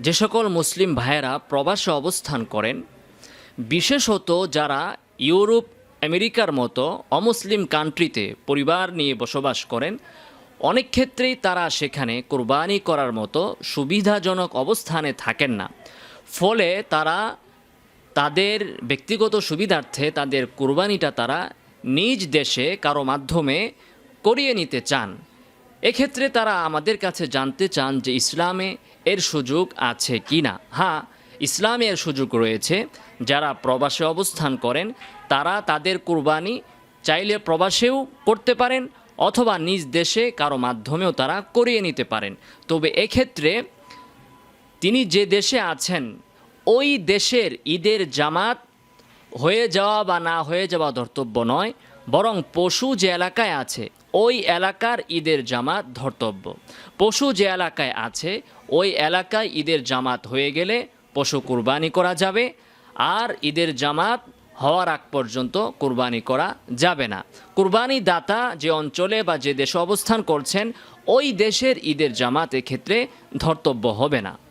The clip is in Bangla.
যে সকল মুসলিম ভাইয়েরা প্রবাসে অবস্থান করেন, বিশেষত যারা ইউরোপ, আমেরিকার মতো অমুসলিম কান্ট্রিতে পরিবার নিয়ে বসবাস করেন, অনেক ক্ষেত্রেই তারা সেখানে কোরবানি করার মতো সুবিধাজনক অবস্থানে থাকেন না। ফলে তারা তাদের ব্যক্তিগত সুবিধার্থে তাদের কোরবানিটা তারা নিজ দেশে কারও মাধ্যমে করিয়ে নিতে চান। এক্ষেত্রে তারা আমাদের কাছে জানতে চান যে ইসলামে এর সুযোগ আছে কি না হ্যাঁ ইসলামে এর সুযোগ রয়েছে। যারা প্রবাসে অবস্থান করেন, তারা তাদের কুরবানি চাইলে প্রবাসেও করতে পারেন অথবা নিজ দেশে কারও মাধ্যমেও তারা করিয়ে নিতে পারেন। তবে এক্ষেত্রে তিনি যে দেশে আছেন, ওই দেশের ঈদের জামাত হয়ে যাওয়া বা না হয়ে যাওয়া ধর্তব্য নয়, বরং পশু যে এলাকায় আছে, ওই এলাকার ঈদের জামাত ধর্তব্য। পশু যে এলাকায় আছে, ওই এলাকায় ঈদের জামাত হয়ে গেলে পশু কুরবানি করা যাবে, আর ঈদের জামাত হওয়ার আগ পর্যন্ত কুরবানি করা যাবে না। কুরবানি দাতা যে অঞ্চলে বা যে দেশে অবস্থান করছেন, ওই দেশের ঈদের জামাত ক্ষেত্রে ধর্তব্য হবে না।